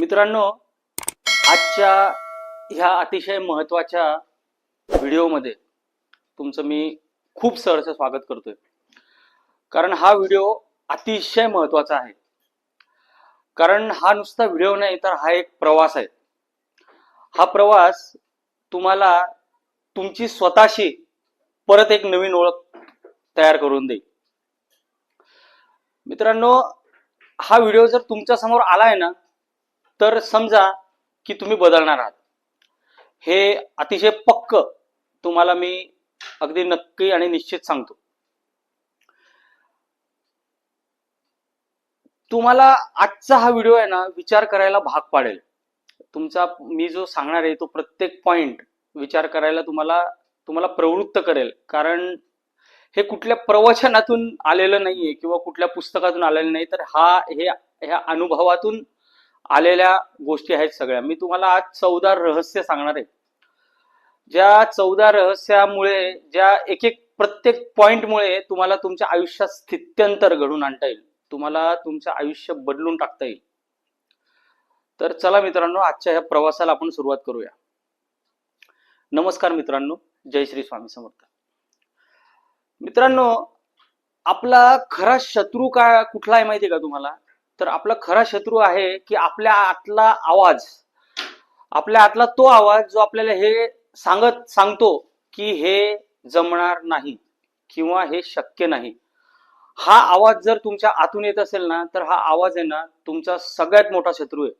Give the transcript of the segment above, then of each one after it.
मित्रांनो आजच्या ह्या अतिशय महत्त्वाच्या व्हिडिओमध्ये तुमचं मी खूप सहर्ष स्वागत करतोय. कारण हा व्हिडिओ अतिशय महत्त्वाचा आहे. कारण हा नुसता व्हिडिओ नाही तर हा एक प्रवास आहे. हा प्रवास तुम्हाला तुमची स्वतःशी परत एक नवीन ओळख तयार करून देईल. मित्रांनो हा व्हिडिओ जर तुमच्यासमोर आलाय ना तर समजा की तुम्ही बदलणार आहात. हे अतिशय पक्क तुम्हाला मी अगदी नक्की आणि निश्चित सांगतो. तुम्हाला आजचा हा व्हिडिओ आहे ना विचार करायला भाग पाडेल. तुमचा मी जो सांगणार आहे तो प्रत्येक पॉइंट विचार करायला तुम्हाला तुम्हाला प्रवृत्त करेल. कारण हे कुठल्या प्रवचनातून आलेलं नाहीये किंवा कुठल्या पुस्तकातून आलेलं नाही तर हा हे ह्या अनुभवातून आलेल्या गोष्टी आहेत सगळ्या. मी तुम्हाला आज चौदा रहस्य सांगणार आहे. ज्या चौदा रहस्यामुळे ज्या एक एक प्रत्येक पॉइंटमुळे तुम्हाला तुमच्या आयुष्यात स्थित्यंतर घडून आणता येईल. तुम्हाला तुमचं आयुष्य बदलून टाकता येईल. तर चला मित्रांनो आजच्या ह्या प्रवासाला आपण सुरुवात करूया. नमस्कार मित्रांनो जय श्री स्वामी समर्थ. मित्रांनो आपला खरा शत्रू काय कुठला आहे माहितीये का तुम्हाला? तर आपला खरा शत्रू आहे की आपल्या आतला आवाज आपल्या आतला तो आवाज जो आपल्याला हे सांगत सांगतो की हे जमणार नाही किंवा हे शक्य नाही. हा आवाज जर तुमच्या आतून येत असेल ना तर हा आवाज आहे ना तुमचा सगळ्यात मोठा शत्रू आहे.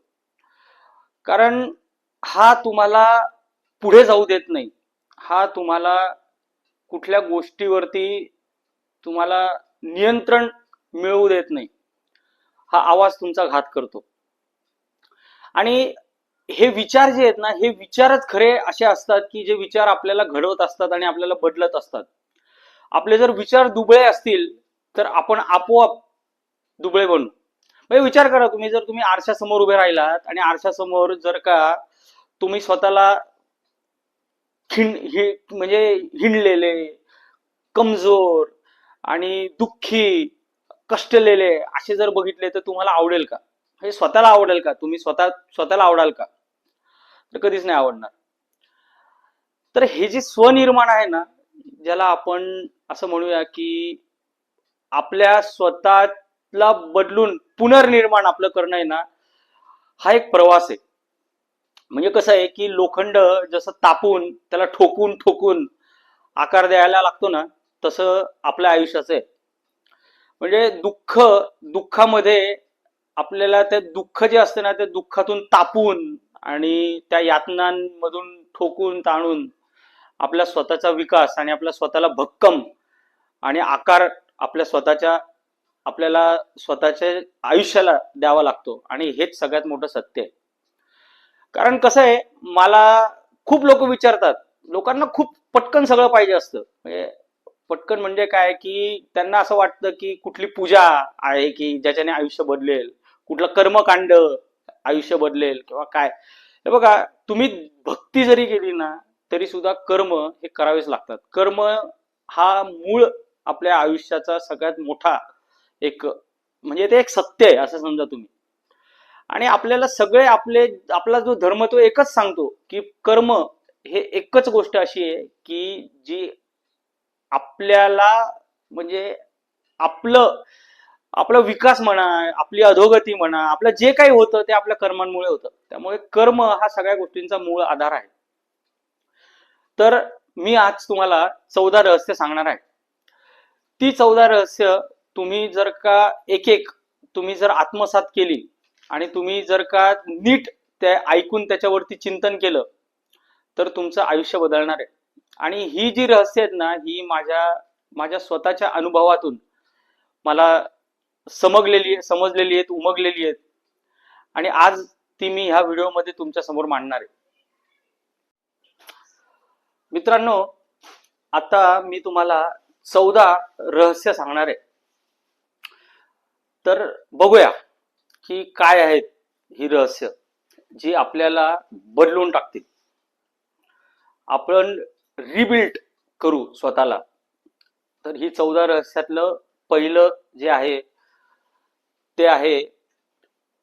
कारण हा तुम्हाला पुढे जाऊ देत नाही. हा तुम्हाला कुठल्या गोष्टीवरती तुम्हाला नियंत्रण मिळवू देत नाही. हा आवाज तुमचा घात करतो. आणि हे विचार जे आहेत ना हे विचारच खरे असे असतात की जे विचार आपल्याला घडवत असतात आणि आपल्याला बदलत असतात. आपले जर विचार दुबळे असतील तर आपण आपोआप दुबळे बनू. म्हणजे विचार करा तुम्ही जर तुम्ही आरशासमोर उभे राहिलात आणि आरशासमोर जर का तुम्ही स्वतःला खिंड हि म्हणजे हिंडलेले कमजोर आणि दुःखी कष्टलेले असे जर बघितले तर तुम्हाला आवडेल का? हे स्वतःला आवडेल का? तुम्ही स्वतः स्वतःला आवडाल का? तर कधीच नाही आवडणार. तर हे जे स्वनिर्माण आहे ना ज्याला आपण असं म्हणूया की आपल्या स्वतःला बदलून पुनर्निर्माण आपलं करणं आहे ना हा एक प्रवास आहे. म्हणजे कसं आहे की लोखंड जसं तापून त्याला ठोकून ठोकून आकार द्यायला लागतो ना तसं आपल्या आयुष्याचं आहे. म्हणजे दुःख दुःखामध्ये आपल्याला ते दुःख जे असते ना ते दुःखातून तापून आणि त्या यातनांमधून ठोकून ताणून आपला स्वतःचा विकास आणि आपल्या स्वतःला भक्कम आणि आकार आपल्या स्वतःच्या आपल्याला स्वतःच्या आयुष्याला द्यावा लागतो आणि हेच सगळ्यात मोठं सत्य आहे. कारण कसं आहे मला खूप लोक विचारतात लोकांना खूप पटकन सगळं पाहिजे असतं. म्हणजे पटकन म्हणजे काय की त्यांना असं वाटतं की कुठली पूजा आहे की ज्याच्याने आयुष्य बदलेल कुठलं कर्मकांड आयुष्य बदलेल किंवा काय. हे बघा तुम्ही भक्ती जरी केली ना तरी सुद्धा कर्म हे करावेच लागतात. कर्म हा मूळ आपल्या आयुष्याचा सगळ्यात मोठा एक म्हणजे ते एक सत्य आहे असं समजा तुम्ही. आणि आपल्याला सगळे आपले आपला जो धर्म तो एकच सांगतो की कर्म हे एकच गोष्ट अशी आहे की जी आपल्याला म्हणजे आपलं आपला विकास म्हणा आपली अधोगती म्हणा आपलं जे काही होतं ते आपल्या कर्मांमुळे होतं. त्यामुळे कर्म हा सगळ्या गोष्टींचा मूळ आधार आहे. तर मी आज तुम्हाला चौदा रहस्य सांगणार आहे. ती चौदा रहस्य तुम्ही जर का एक एक तुम्ही जर आत्मसात केली आणि तुम्ही जर का नीट त्या ऐकून त्याच्यावरती चिंतन केलं तर तुमचं आयुष्य बदलणार आहे. आणि ही जी रहस्य आहेत ना ही माझ्या माझ्या स्वतःच्या अनुभवातून मला समजलेली समजलेली आहेत उमगलेली आहेत. आणि आज ती मी ह्या व्हिडिओमध्ये तुमच्यासमोर मांडणार आहे. मित्रांनो आता मी तुम्हाला चौदा रहस्य सांगणार आहे. तर बघूया की काय आहेत ही रहस्य जी आपल्याला बदलून टाकतील. आपण रिबिल्ट करू स्वतःला. तर ही चौदा रहस्यातलं पहिलं जे आहे ते आहे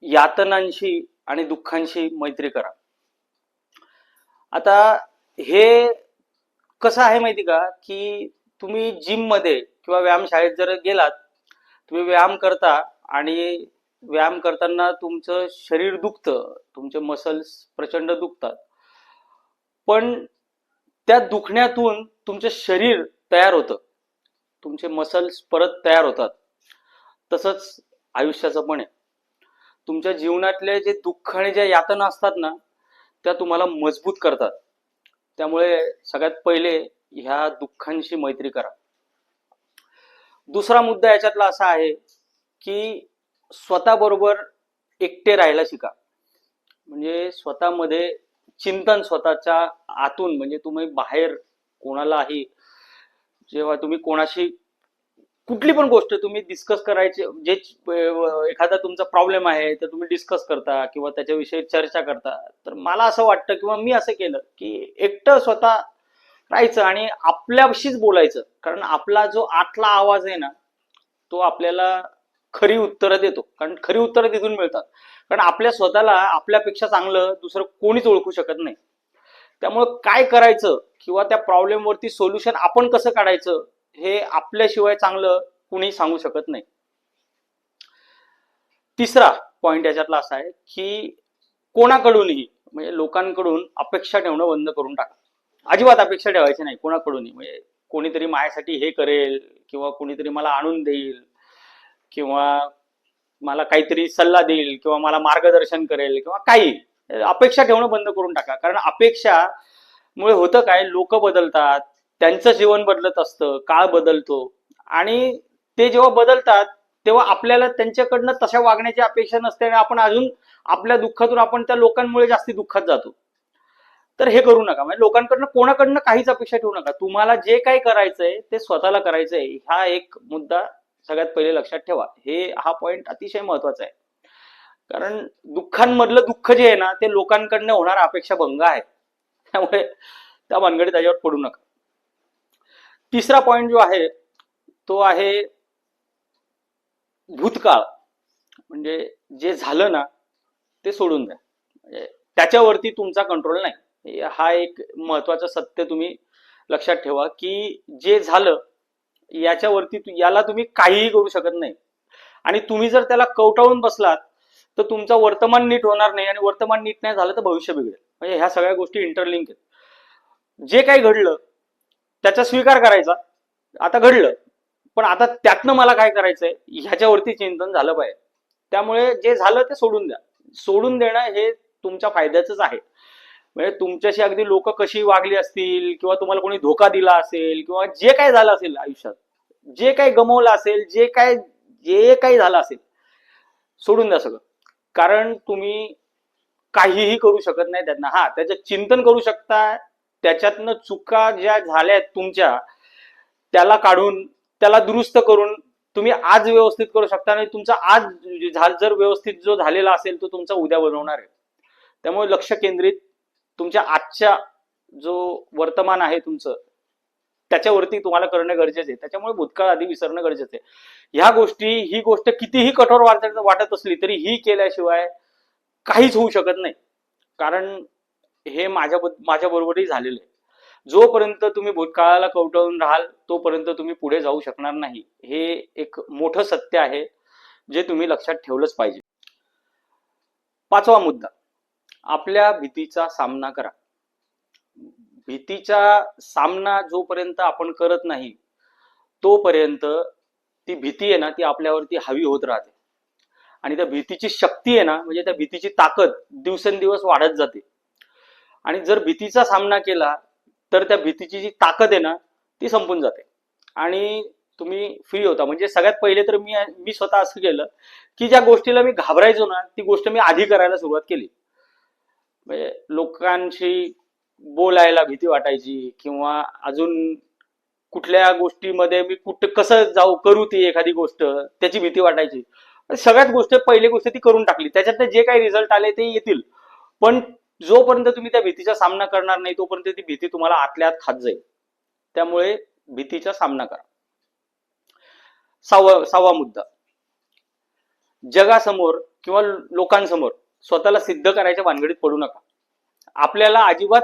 यातनांशी आणि दुःखांशी मैत्री करा. आता हे कसं आहे माहिती का? की तुम्ही जिममध्ये किंवा व्यायामशाळेत जर गेलात तुम्ही व्यायाम करता आणि व्यायाम करताना तुमचं शरीर दुखतं तुमचे मसल्स प्रचंड दुखतात. पण त्या दुखण्यातून तुमचे शरीर तयार होतं. तुमचे मसल्स परत तयार होतात. तसंच आयुष्याचं पण आहे. तुमच्या जीवनातले जे दुःख आणि ज्या यातना असतात ना त्या तुम्हाला मजबूत करतात. त्यामुळे सगळ्यात पहिले ह्या दुःखांशी मैत्री करा. दुसरा मुद्दा याच्यातला असा आहे की स्वतःबरोबर एकटे राहायला शिका. म्हणजे स्वतःमध्ये चिंतन स्वतःच्या आतून म्हणजे तुम्ही बाहेर कोणालाही जेव्हा तुम्ही कोणाशी कुठली पण गोष्ट तुम्ही डिस्कस करायची जे एखादा तुमचा प्रॉब्लेम आहे तर तुम्ही डिस्कस करता किंवा त्याच्याविषयी चर्चा करता. तर मला असं वाटतं किंवा मी असं केलं की एकटं स्वतः राहायचं आणि आपल्याशीच बोलायचं. कारण आपला जो आतला आवाज आहे ना तो आपल्याला खरी उत्तरं देतो. कारण खरी उत्तरं तिथून मिळतात. कारण आपल्या स्वतःला आपल्यापेक्षा चांगलं दुसरं कोणीच ओळखू शकत नाही. त्यामुळं काय करायचं किंवा त्या प्रॉब्लेम वरती सोल्युशन आपण कसं काढायचं हे आपल्याशिवाय चांगलं कुणी सांगू शकत नाही. तिसरा पॉइंट याच्यातला असा आहे की कोणाकडूनही म्हणजे लोकांकडून अपेक्षा ठेवणं बंद करून टाका. अजिबात अपेक्षा ठेवायची नाही कोणाकडूनही. म्हणजे कोणीतरी माझ्यासाठी हे करेल किंवा कोणीतरी मला आणून देईल. किंवा मला काहीतरी सल्ला देईल किंवा मला मार्गदर्शन करेल किंवा काही अपेक्षा ठेवणं बंद करून टाका. कारण अपेक्षा मुळे होतं काय लोक बदलतात त्यांचं जीवन बदलत असतं काळ बदलतो. आणि ते जेव्हा बदलतात तेव्हा आपल्याला त्यांच्याकडनं तशा वागण्याची अपेक्षा नसते आणि आपण अजून आपल्या दुःखातून आपण त्या लोकांमुळे जास्ती दुःखात जातो. तर हे करू नका. म्हणजे लोकांकडनं कोणाकडनं काहीच अपेक्षा ठेवू नका. तुम्हाला जे काही करायचंय ते स्वतःला करायचंय. हा एक मुद्दा सगळ्यात पहिले लक्षात ठेवा हे हा पॉइंट अतिशय महत्त्वाचा आहे. कारण दुःखांमधलं दुःख जे आहे ना ते लोकांकडनं होणारा अपेक्षा भंग आहे. त्यामुळे त्या भानगडीत त्याच्यावर पडू नका. तिसरा पॉइंट जो आहे तो आहे भूतकाळ. म्हणजे जे झालं ना ते सोडून द्या. म्हणजे त्याच्यावरती तुमचा कंट्रोल नाही. हा एक महत्वाचं सत्य तुम्ही लक्षात ठेवा की जे झालं याच्यावरती याला तुम्ही काहीही करू शकत नाही. आणि तुम्ही जर त्याला कवटाळून बसलात तर तुमचं वर्तमान नीट होणार नाही आणि वर्तमान नीट नाही झालं तर भविष्य बिघडेल. म्हणजे ह्या सगळ्या गोष्टी इंटरलिंक आहेत. जे काही घडलं त्याचा स्वीकार करायचा. आता घडलं पण आता त्यातनं मला काय करायचंय ह्याच्यावरती चिंतन झालं पाहिजे. त्यामुळे जे झालं ते सोडून द्या. सोडून देणं हे तुमच्या फायद्याचंच आहे. म्हणजे तुमच्याशी अगदी लोक कशी वागली असतील किंवा तुम्हाला कोणी धोका दिला असेल किंवा जे काय झालं असेल आयुष्यात जे काही गमवलं असेल जे काय जे काही झालं असेल सोडून द्या सगळं. कारण तुम्ही काहीही करू शकत नाही त्यांना. हा त्याचं चिंतन करू शकता त्याच्यातनं चुका ज्या झाल्या आहेत तुमच्या त्याला काढून त्याला दुरुस्त करून तुम्ही आज व्यवस्थित करू शकता आणि तुमचा आज झा- जर व्यवस्थित जो झालेला असेल तो तुमचा उद्या बनवणार आहे. त्यामुळे लक्ष केंद्रित तुमच्या आजच्या जो वर्तमान आहे तुमचं त्याच्यावरती तुम्हाला करणं गरजेचं आहे. त्याच्यामुळे भूतकाळ आधी विसरणं गरजेचं आहे. ह्या गोष्टी ही गोष्ट कितीही कठोर वाटत वाटत असली तरी ही केल्याशिवाय काहीच होऊ शकत नाही. कारण हे माझ्या माझ्या बरोबरही झालेलं आहे. जोपर्यंत तुम्ही भूतकाळाला कवटळून राहाल तोपर्यंत तुम्ही पुढे जाऊ शकणार नाही. हे एक मोठं सत्य आहे जे तुम्ही लक्षात ठेवलंच पाहिजे. पाचवा मुद्दा. आपल्या भीतीचा सामना करा. भीतीचा सामना जोपर्यंत आपण करत नाही तोपर्यंत ती भीती आहे ना ती आपल्यावरती हवी होत राहते. आणि त्या भीतीची शक्ती आहे ना म्हणजे त्या भीतीची ताकद दिवसेंदिवस वाढत जाते. आणि जर भीतीचा सामना केला तर त्या भीतीची जी ताकद आहे ना ती संपून जाते. आणि तुम्ही फ्री होता. म्हणजे सगळ्यात पहिले तर मी मी स्वतः असं केलं की ज्या गोष्टीला मी घाबरायचो ना ती गोष्ट मी आधी करायला सुरुवात केली. म्हणजे लोकांशी बोलायला भीती वाटायची किंवा अजून कुठल्या गोष्टीमध्ये मी कुठं कसं जाऊ करू ती एखादी गोष्ट त्याची भीती वाटायची. सगळ्यात गोष्ट पहिली गोष्ट ती करून टाकली. त्याच्यात जे काही रिझल्ट आले ते येतील. पण जोपर्यंत तुम्ही त्या भीतीचा सामना करणार नाही तोपर्यंत ती भीती तुम्हाला आतल्या आत खात जाईल. त्यामुळे भीतीचा सामना करा. सहावा सहावा मुद्दा. जगासमोर किंवा लोकांसमोर स्वतःला सिद्ध करायच्या भानगडीत पडू नका. आपल्याला अजिबात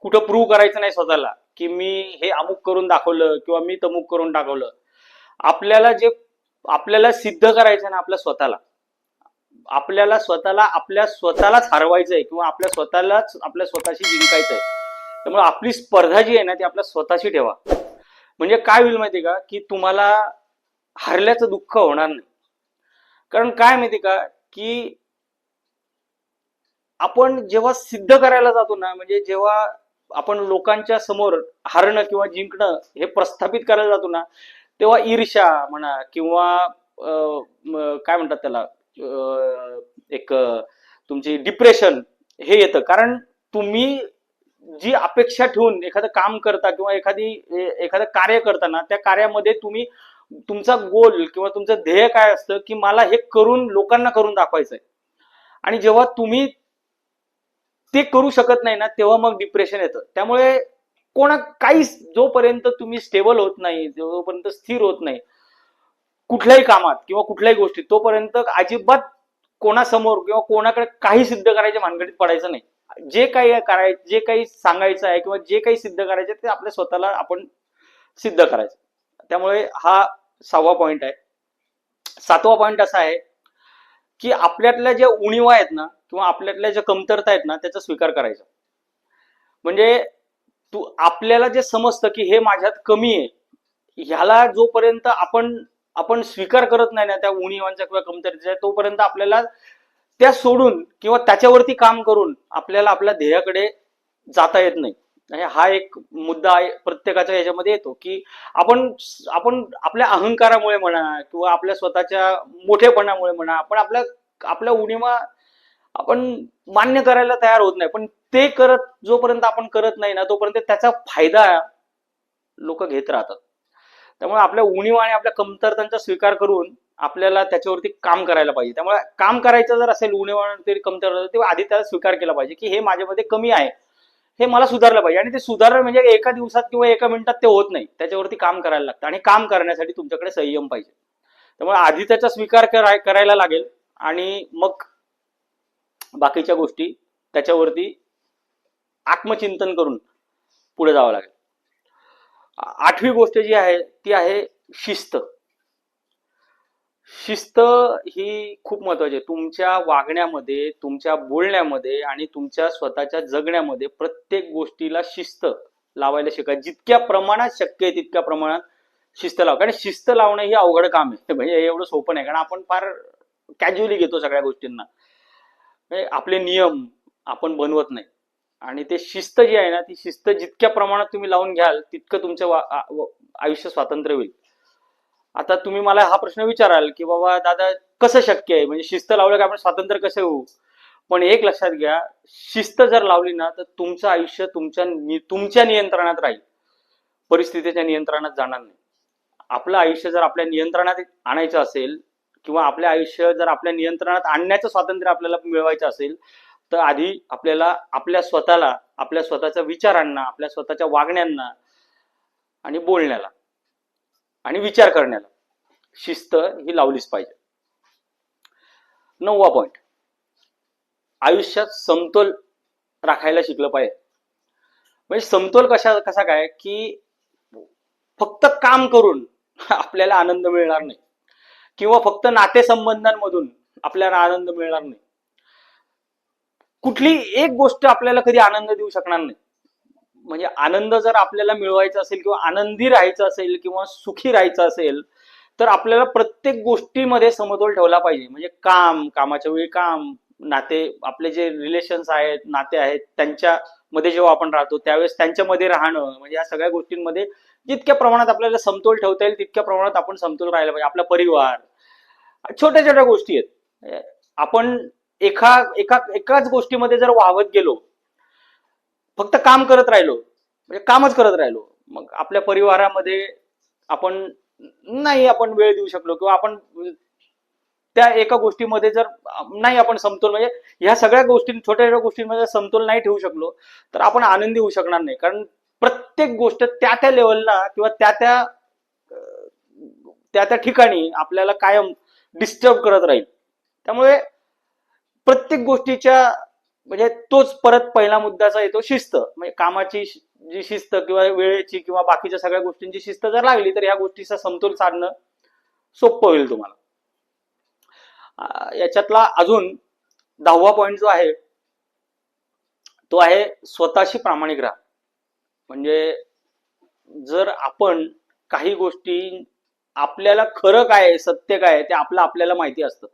कुठं प्रूव्ह करायचं नाही स्वतःला की मी हे अमुक करून दाखवलं किंवा मी तमुक करून दाखवलं. आपल्याला जे आपल्याला सिद्ध करायचं ना आपल्या स्वतःला. आपल्याला स्वतःला आपल्या स्वतःलाच हरवायचंय किंवा आपल्या स्वतःलाच आपल्या स्वतःशी जिंकायचंय. त्यामुळे आपली स्पर्धा जी आहे ना ती आपल्या स्वतःशी ठेवा. म्हणजे काय होईल माहिती का? की तुम्हाला हरल्याचं दुःख होणार नाही. कारण काय माहिती का? की आपण जेव्हा सिद्ध करायला जातो ना म्हणजे जेव्हा आपण लोकांच्या समोर हारणं किंवा जिंकणं हे प्रस्थापित करायला जातो ना तेव्हा ईर्ष्या म्हणा किंवा काय म्हणतात त्याला एक तुमची डिप्रेशन हे येतं. कारण तुम्ही जी अपेक्षा ठेवून एखादं काम करता किंवा एखादी एखादं कार्य करताना त्या कार्यामध्ये तुम्ही तुमचा गोल किंवा तुमचं ध्येय काय असतं की मला हे करून लोकांना करून दाखवायचंय. आणि जेव्हा तुम्ही ते करू शकत नाही ना तेव्हा मग डिप्रेशन येतं. त्यामुळे कोणा काही जोपर्यंत तुम्ही स्टेबल होत नाही जोपर्यंत स्थिर होत नाही कुठल्याही कामात किंवा कुठल्याही गोष्टीत तोपर्यंत अजिबात कोणासमोर किंवा कोणाकडे काही सिद्ध करायच्या भानगडीत पडायचं नाही. जे काही करायचं जे काही सांगायचं आहे किंवा जे काही सिद्ध करायचं ते आपल्या स्वतःला आपण सिद्ध करायचं. त्यामुळे हा सहावा पॉइंट आहे. सातवा पॉइंट असा आहे की आपल्यातल्या ज्या उणीवा आहेत ना किंवा आपल्यातल्या ज्या कमतरता आहेत ना त्याचा स्वीकार करायचा. म्हणजे तू आपल्याला जे समजतं की हे माझ्यात कमी आहे ह्याला जोपर्यंत आपण आपण स्वीकार करत नाही ना त्या उणीवांचा किंवा कमतरतेचा तोपर्यंत आपल्याला त्या सोडून किंवा त्याच्यावरती काम करून आपल्याला आपल्या ध्येयाकडे जाता येत नाही. आणि हा एक मुद्दा आहे प्रत्येकाच्या याच्यामध्ये येतो की आपण आपण आपल्या अहंकारामुळे म्हणा किंवा आपल्या स्वतःच्या मोठेपणामुळे म्हणा आपण आपल्या आपल्या उणीमा आपण मान्य करायला तयार होत नाही. पण ते करत जोपर्यंत आपण करत नाही ना तोपर्यंत त्याचा फायदा लोक घेत राहतात. त्यामुळे आपल्या उणीवा आणि आपल्या कमतरतांचा स्वीकार करून आपल्याला त्याच्यावरती काम करायला पाहिजे. त्यामुळे काम करायचं जर असेल उणीवा तरी कमतरता तेव्हा आधी त्याला स्वीकार केला पाहिजे की हे माझ्यामध्ये कमी आहे. हे मला सुधारलं पाहिजे. आणि ते सुधारणं म्हणजे एका दिवसात किंवा एका मिनिटात ते होत नाही. त्याच्यावरती काम करायला लागतं. आणि काम करण्यासाठी तुमच्याकडे संयम पाहिजे. त्यामुळे आधी त्याचा स्वीकार कराय करायला लागेल. आणि मग बाकीच्या गोष्टी त्याच्यावरती आत्मचिंतन करून पुढे जावं लागेल. आठवी गोष्ट जी आहे ती आहे शिस्त. शिस्त ही खूप महत्वाची आहे. तुमच्या वागण्यामध्ये तुमच्या बोलण्यामध्ये आणि तुमच्या स्वतःच्या जगण्यामध्ये प्रत्येक गोष्टीला शिस्त लावायला शिका जितक्या प्रमाणात शक्य आहे तितक्या प्रमाणात शिस्त लावा. कारण शिस्त लावणं ही अवघड काम आहे. म्हणजे हे एवढं सोपं नाही. कारण आपण फार कॅज्युअली घेतो सगळ्या गोष्टींना. म्हणजे आपले नियम आपण बनवत नाही. आणि ते शिस्त जी आहे ना ती शिस्त जितक्या प्रमाणात तुम्ही लावून घ्याल तितकं तुमचं आयुष्य स्वातंत्र्य होईल. आता तुम्ही मला हा प्रश्न विचाराल की बाबा दादा कसं शक्य आहे? म्हणजे शिस्त लावलं की आपण स्वातंत्र्य कसे होऊ? पण एक लक्षात घ्या शिस्त जर लावली ना तर तुमचं आयुष्य तुमच्या तुमच्या नियंत्रणात राहील. परिस्थितीच्या नियंत्रणात जाणार नाही. आपलं आयुष्य जर आपल्या नियंत्रणात आणायचं असेल किंवा आपलं आयुष्य जर आपल्या नियंत्रणात आणण्याचं स्वातंत्र्य आपल्याला मिळवायचं असेल तर आधी आपल्याला आपल्या स्वतःला आपल्या स्वतःच्या विचारांना आपल्या स्वतःच्या वागण्यांना आणि बोलण्याला आणि विचार करण्याला. शिस्त ही लावलीच पाहिजे. नववा पॉइंट आयुष्यात समतोल राखायला शिकलं पाहिजे. म्हणजे समतोल कशा कसा काय? की फक्त काम करून आपल्याला आनंद मिळणार नाही. किंवा फक्त नातेसंबंधांमधून आपल्याला आनंद मिळणार नाही. कुठली एक गोष्ट आपल्याला कधी आनंद देऊ शकणार नाही. म्हणजे आनंद जर आपल्याला मिळवायचा असेल किंवा आनंदी राहायचं असेल किंवा सुखी राहायचं असेल तर आपल्याला प्रत्येक गोष्टीमध्ये समतोल ठेवला पाहिजे. म्हणजे काम कामाच्या वेळी काम नाते आपले जे रिलेशन्स आहेत नाते आहेत त्यांच्या मध्ये जेव्हा आपण राहतो त्यावेळेस त्यांच्यामध्ये राहणं म्हणजे या सगळ्या गोष्टींमध्ये जितक्या प्रमाणात आपल्याला समतोल ठेवता येईल तितक्या प्रमाणात आपण समतोल राहायला पाहिजे. आपला परिवार छोट्या छोट्या गोष्टी आहेत. आपण एका एका एकाच गोष्टीमध्ये जर वाहवत गेलो फक्त काम करत राहिलो. म्हणजे कामच करत राहिलो. मग आपल्या परिवारामध्ये आपण नाही आपण वेळ देऊ शकलो किंवा आपण त्या एका गोष्टीमध्ये जर नाही आपण समतोल म्हणजे ह्या सगळ्या गोष्टी छोट्या छोट्या गोष्टींमध्ये समतोल नाही ठेवू शकलो तर आपण आनंदी होऊ शकणार नाही. कारण प्रत्येक गोष्ट त्या त्या लेवलला किंवा त्या त्या त्या त्या ठिकाणी आपल्याला कायम डिस्टर्ब करत राहील. त्यामुळे प्रत्येक गोष्टीच्या म्हणजे तोच परत पहिला मुद्द्याचा येतो शिस्त. म्हणजे कामाची जी शिस्त किंवा वेळेची किंवा बाकीच्या सगळ्या गोष्टींची शिस्त जर लागली तर या गोष्टीचा समतोल साधणं सोपं होईल तुम्हाला. याच्यातला अजून दहावा पॉईंट जो आहे तो आहे स्वतःशी प्रामाणिक राहा. म्हणजे जर आपण काही गोष्टी आपल्याला खरं काय आहे, सत्य काय आहे, ते आपलं आपल्याला माहिती असतं.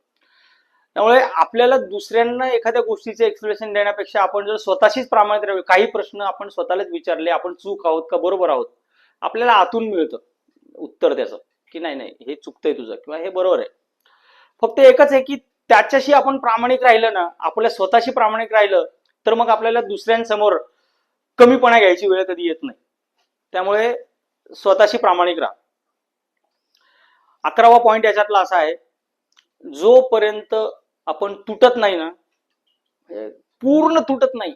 त्यामुळे आपल्याला दुसऱ्यांना एखाद्या गोष्टीचे एक्सप्लेनेशन देण्यापेक्षा आपण जर स्वतःशीच प्रामाणिक राहावे काही प्रश्न आपण स्वतःलाच विचारले आपण चूक आहोत का बरोबर आहोत आपल्याला आतून मिळतं उत्तर त्याचं की नाही नाही हे चुकतंय तुझं किंवा हे बरोबर आहे. फक्त एकच आहे की त्याच्याशी आपण प्रामाणिक राहिलं ना आपल्या स्वतःशी प्रामाणिक राहिलं तर मग आपल्याला दुसऱ्यांसमोर कमीपणा घ्यायची वेळ कधी येत नाही. त्यामुळे स्वतःशी प्रामाणिक राहा. अकरावा पॉइंट याच्यातला असा आहे जोपर्यंत आपण तुटत नाही ना पूर्ण तुटत नाही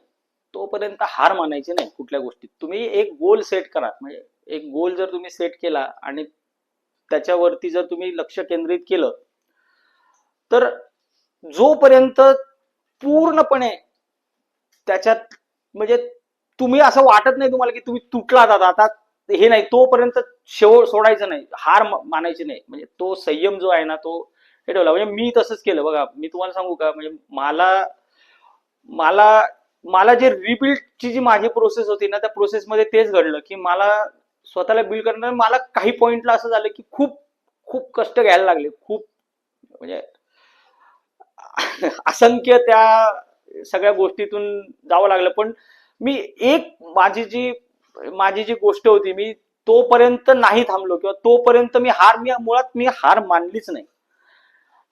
तोपर्यंत हार मानायची नाही कुठल्या गोष्टीत. तुम्ही एक गोल सेट करा. म्हणजे एक गोल जर तुम्ही सेट केला आणि त्याच्यावरती जर तुम्ही लक्ष केंद्रित केलं तर जोपर्यंत पूर्णपणे त्याच्यात म्हणजे तुम्ही असं वाटत नाही तुम्हाला की तुम्ही तुटला आता आता हे नाही तोपर्यंत शेव सोडायचं नाही हार मानायचे मानायची नाही. म्हणजे तो संयम जो आहे ना तो हे ठेवला. म्हणजे मी तसंच केलं. बघा मी तुम्हाला सांगू का? म्हणजे मला मला मला जे रिबिल्डची जी माझी प्रोसेस होती ना त्या प्रोसेसमध्ये तेच घडलं की मला स्वतःला बिल्ड करणार मला काही पॉइंटला असं झालं की खूप खूप कष्ट घ्यायला लागले. खूप म्हणजे असंख्य त्या सगळ्या गोष्टीतून जावं लागलं. पण मी एक माझी जी माझी जी गोष्ट होती मी तोपर्यंत नाही थांबलो किंवा तोपर्यंत मी हार मी मुळात मी हार मानलीच नाही.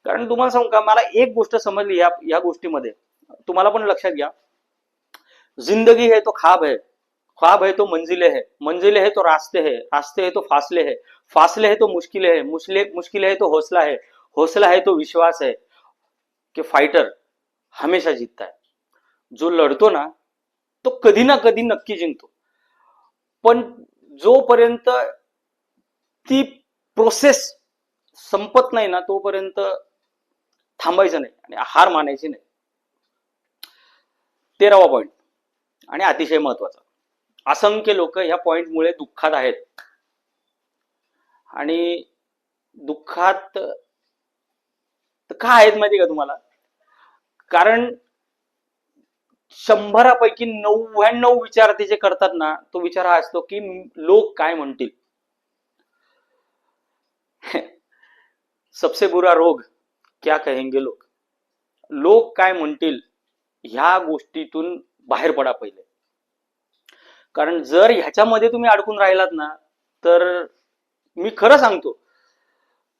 कारण तुम्हाला सांगू का, मला एक गोष्ट समजली या या गोष्टीमध्ये. तुम्हाला पण लक्षात घ्या. ज़िंदगी है तो खाब है. ख्वाब है तो मंजिले है. मंजिले है तो रास्ते है. रास्ते है तो फासले है. फासले है तो मुश्किलें है. मुश्किल, मुश्किलें है तो हौसला है. हौसला है तो विश्वास है कि फाइटर हमेशा जीतता है. जो लढतो ना तो कधी ना कधी नक्की जिंकतो. पण जोपर्यंत ती प्रोसेस संपत नाही ना, तोपर्यंत थांबायचं नाही आणि हार मानायची नाही. तेरावा पॉईंट आणि अतिशय महत्त्वाचा. असंख्य लोक ह्या पॉईंटमुळे दुःखात आहेत. आणि दुःखात का आहेत माहिती का तुम्हाला? कारण शंभरापैकी नव्याण्णव विचार ते जे करतात ना तो विचार हा असतो की लोक काय म्हणतील? सबसे बुरा रोग क्या कहेंगे लोक? लोक काय म्हणतील? ह्या गोष्टीतून बाहेर पडा पहिले. कारण जर ह्याच्यामध्ये तुम्ही अडकून राहिलात ना तर मी खरं सांगतो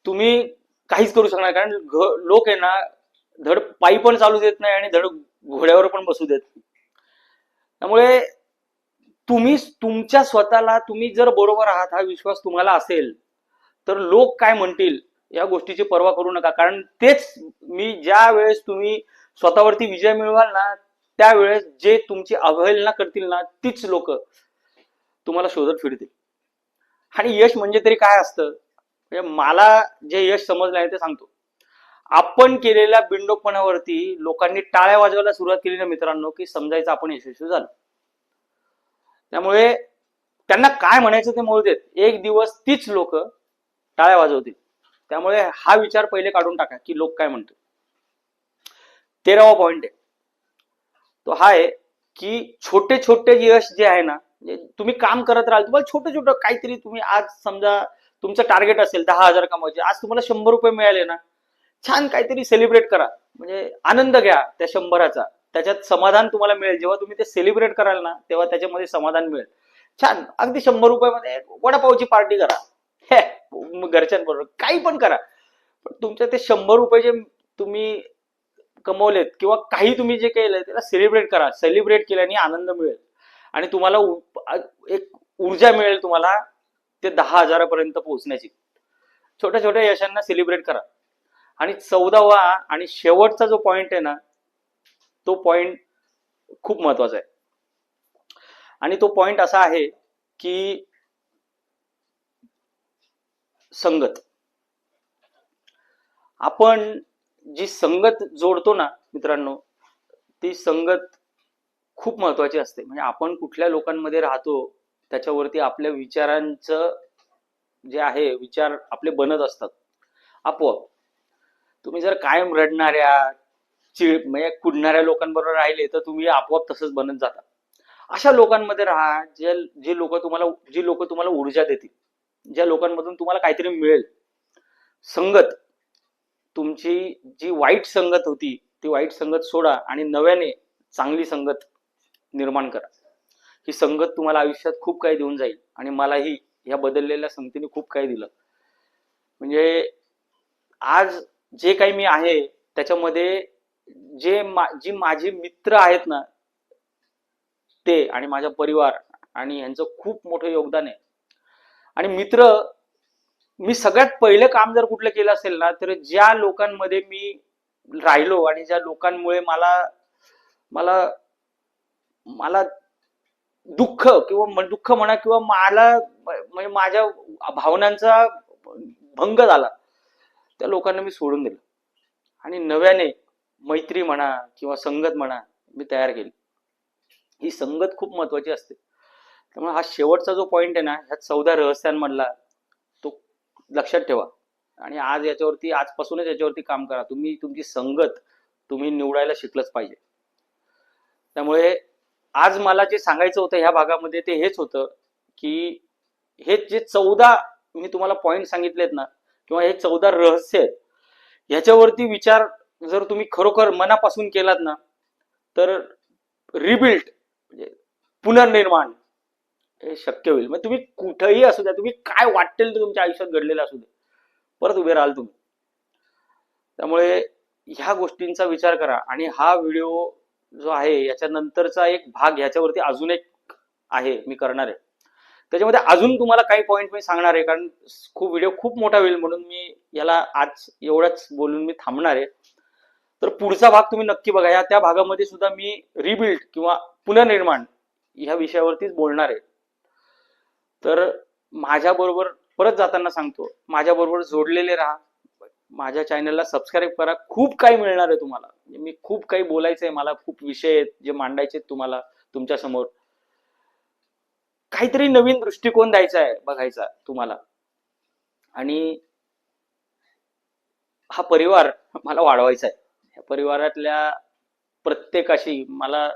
तुम्ही काहीच करू शकणार कारण घ- लोक आहे ना धड पायी पण चालू देत नाही आणि धड घोड्यावर पण बसू देत नाही. त्यामुळे तुम्ही तुमच्या स्वतःला तुम्ही जर बरोबर आहात हा विश्वास तुम्हाला असेल तर लोक काय म्हणतील? या गोष्टीची पर्वा करू नका. कारण तेच मी ज्या वेळेस तुम्ही स्वतःवरती विजय मिळवाल ना त्यावेळेस जे तुमची अवहेलना करतील ना तीच लोक तुम्हाला शोधत फिरतील. आणि यश म्हणजे तरी काय असतं? म्हणजे मला जे यश समजलं आहे ते सांगतो. आपण केलेल्या बिंडोकपणावरती लोकांनी टाळ्या वाजवायला सुरुवात केली ना मित्रांनो की समजायचं आपण यशस्वी झालो. त्यामुळे त्यांना काय म्हणायचं ते म्हणू देत. एक दिवस तीच लोक टाळ्या वाजवतील. त्यामुळे हा विचार पहिले काढून टाका की लोक काय म्हणतो तेरावा पॉइंट आहे. तो हा आहे की छोटे छोटे यश जे आहे ना म्हणजे तुम्ही काम करत राहाल तुम्हाला छोटं छोटं काहीतरी तुम्ही आज समजा तुमचं टार्गेट असेल दहा हजार कमवायचे आज तुम्हाला शंभर रुपये मिळाले ना छान काहीतरी सेलिब्रेट करा. म्हणजे आनंद घ्या त्या शंभराचा. त्याच्यात समाधान तुम्हाला मिळेल. जेव्हा तुम्ही ते सेलिब्रेट कराल ना तेव्हा त्याच्यामध्ये समाधान मिळेल. छान. अगदी शंभर रुपयामध्ये वडापावची पार्टी करा. घरच्यांबरोबर काही पण करा. पण तुमच्या ते शंभर रुपये जे तुम्ही कमवलेत किंवा काही तुम्ही जे केलंय त्याला सेलिब्रेट करा. सेलिब्रेट केल्याने आनंद मिळेल. आणि तुम्हाला एक ऊर्जा मिळेल तुम्हाला ते दहा हजारापर्यंत पोहोचण्याची. छोट्या छोट्या यशांना सेलिब्रेट करा. आणि चौदावा आणि शेवटचा जो पॉइंट आहे ना तो पॉइंट खूप महत्त्वाचा आहे. आणि तो पॉइंट असा आहे की संगत. आपण जी संगत जोडतो ना मित्रांनो ती संगत खूप महत्वाची असते. म्हणजे आपण कुठल्या लोकांमध्ये राहतो त्याच्यावरती आपल्या विचारांचं जे आहे विचार आपले बनत असतात. आपोआप. तुम्ही जर कायम रडणाऱ्या चिड म्हणजे कुडणाऱ्या लोकांबरोबर राहिले तर तुम्ही आपोआप तसंच बनत जाता. अशा लोकांमध्ये राहा जे जे लोक तुम्हाला जी लोक तुम्हाला ऊर्जा देतील. ज्या लोकांमधून तुम्हाला काहीतरी मिळेल. संगत तुमची जी वाईट संगत होती ती वाईट संगत सोडा आणि नव्याने चांगली संगत निर्माण करा. ही संगत तुम्हाला आयुष्यात खूप काही देऊन जाईल आणि मलाही ह्या बदललेल्या संगतीने खूप काही दिलं. म्हणजे आज जे काही मी आहे त्याच्यामध्ये जे मा जी माझे मित्र आहेत ना ते आणि माझा परिवार आणि यांचं खूप मोठं योगदान आहे. आणि मित्र मी सगळ्यात पहिलं काम जर कुठलं केलं असेल ना तर ज्या लोकांमध्ये मी राहिलो आणि ज्या लोकांमुळे मला मला मला दुःख किंवा दुःख म्हणा किंवा मला म्हणजे माझ्या भावनांचा भंग झाला त्या लोकांना मी सोडून दिलं. आणि नव्याने मैत्री म्हणा किंवा संगत म्हणा मी तयार केली. ही संगत खूप महत्वाची असते. त्यामुळे हा शेवटचा जो पॉईंट आहे ना ह्या चौदा रहस्यांमधला तो लक्षात ठेवा. आणि आज याच्यावरती आजपासूनच याच्यावरती काम करा. तुम्ही तुमची संगत तुम्ही निवडायला शिकलंच पाहिजे. त्यामुळे आज मला जे सांगायचं होतं ह्या भागामध्ये ते हेच होतं की हे जे चौदा मी तुम्हाला पॉईंट सांगितलेत ना किंवा हे चौदा रहस्य आहेत ह्याच्यावरती विचार जर तुम्ही खरोखर मनापासून केलात ना तर रिबिल्ट म्हणजे पुनर्निर्माण हे शक्य होईल. मग तुम्ही कुठंही असू द्या तुम्ही काय वाटेल ते तुमच्या आयुष्यात घडलेलं असू दे परत उभे राहाल तुम्ही. त्यामुळे ह्या गोष्टींचा विचार करा आणि हा व्हिडिओ जो आहे याच्यानंतरचा एक भाग ह्याच्यावरती अजून एक आहे मी करणार आहे. त्याच्यामध्ये अजून तुम्हाला काही पॉईंट मी सांगणार आहे कारण खूप व्हिडिओ खूप मोठा होईल म्हणून मी याला आज एवढंच बोलून मी थांबणार आहे. तर पुढचा भाग तुम्ही नक्की बघा. या त्या भागामध्ये सुद्धा मी रिबिल्ड किंवा पुनर्निर्माण ह्या विषयावरतीच बोलणार आहे. तर माझ्याबरोबर परत जाताना सांगतो माझ्या बरोबर जोडलेले राहा. माझ्या चॅनलला सबस्क्राईब करा. खूप काही मिळणार आहे तुम्हाला. म्हणजे मी खूप काही बोलायचं आहे मला खूप विषय आहेत जे मांडायचे तुम्हाला तुमच्यासमोर. काहीतरी नवीन दृष्टिकोन द्यायचा आहे बघायचा तुम्हाला. आणि हा परिवार मला वाढवायचा आहे. या परिवारातल्या प्रत्येकाशी मला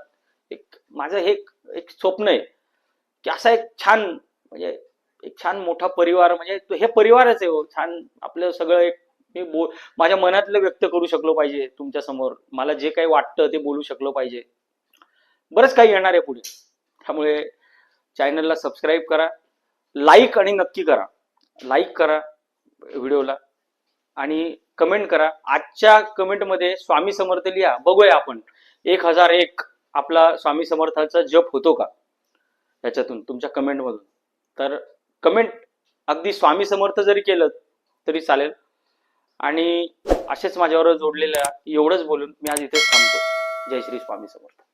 एक माझं हे एक स्वप्न आहे की असा एक छान म्हणजे एक छान मोठा परिवार म्हणजे हे परिवारच आहे हो. छान आपलं सगळं एक मी माझ्या मनातलं व्यक्त करू शकलो पाहिजे तुमच्यासमोर. मला जे काही वाटतं ते बोलू शकलो पाहिजे. बरंच काही येणार आहे पुढे. त्यामुळे चॅनलला सबस्क्राईब करा लाईक आणि नक्की करा. लाईक करा व्हिडिओला आणि कमेंट करा. आजच्या कमेंटमध्ये स्वामी समर्थ लिहा. बघूया आपण. एक हजार एक आपला स्वामी समर्थाचा जप होतो का? याच्यातून तुमच्या कमेंटमधून तर कमेंट अगदी स्वामी समर्थ जरी केलं तरी चालेल. आणि असेच माझ्यावर जोडलेल्या एवढंच बोलून मी आज इथेच थांबतो. जय श्री स्वामी समर्थ.